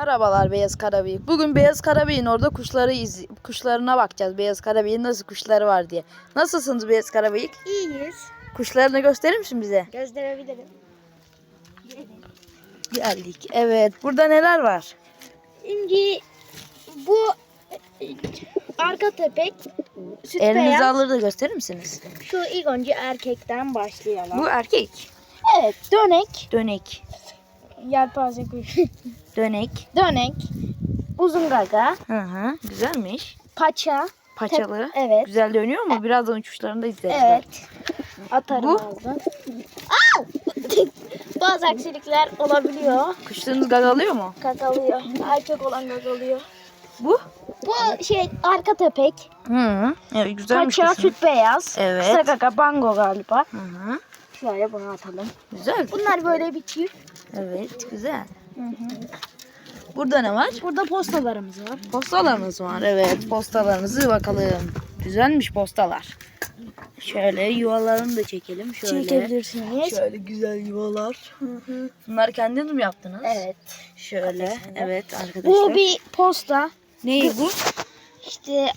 Merhabalar Beyaz Karabıyık. Bugün Beyaz Karabıyık'ın orada kuşları iz kuşlarına bakacağız. Beyaz Karabıyık'ın nasıl kuşları var diye. Nasılsınız Beyaz Karabıyık? İyiyiz. Kuşlarını gösterir misin bize? Gösterebilirim. Geldik. Evet. Burada neler var? Şimdi bu arka tepek süt Elinizi beyaz. alır da gösterir misiniz? Şu ilk önce erkekten başlayalım. Bu erkek. Evet dönek. Dönek. Yelpaze kuş. Dönek. dönek. Uzun gaga. Hı hı. Güzelmiş. Paça. Paçalı. Evet. Güzel dönüyor mu? Birazdan uçuşlarını da izleriz. Evet. Atarım Bu? ağzına. Au! Bazı aksilikler olabiliyor. Kuşlarınız gagalıyor mu? Gagalıyor. Erkek olan gagalıyor. Bu? Bu şey arka tepek. Hı hı. Evet güzelmiş Paça kuşun. süt beyaz. Evet. Kısa gaga bango galiba. Hı hı. Şöyle bunu atalım. Güzel. Bunlar böyle bir çift. Evet güzel. Burada ne var? Burada postalarımız var. Postalarımız var. Evet postalarımızı bakalım. Güzelmiş postalar. Şöyle yuvalarını da çekelim. Şöyle. Çekebilirsiniz. Şöyle güzel yuvalar. Bunları kendiniz mi yaptınız? Evet. Şöyle. Evet arkadaşlar. Bu bir posta. Ne bu? İşte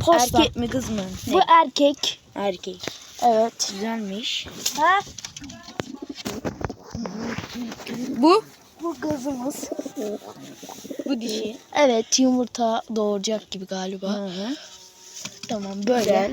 posta. Erkek mi kız mı? Bu Ne? erkek. Erkek. Evet. Güzelmiş. Ha? Bu? Bu kızımız. Bu dişi. Evet yumurta doğuracak gibi galiba. Hı hı. Tamam böyle. Güzel.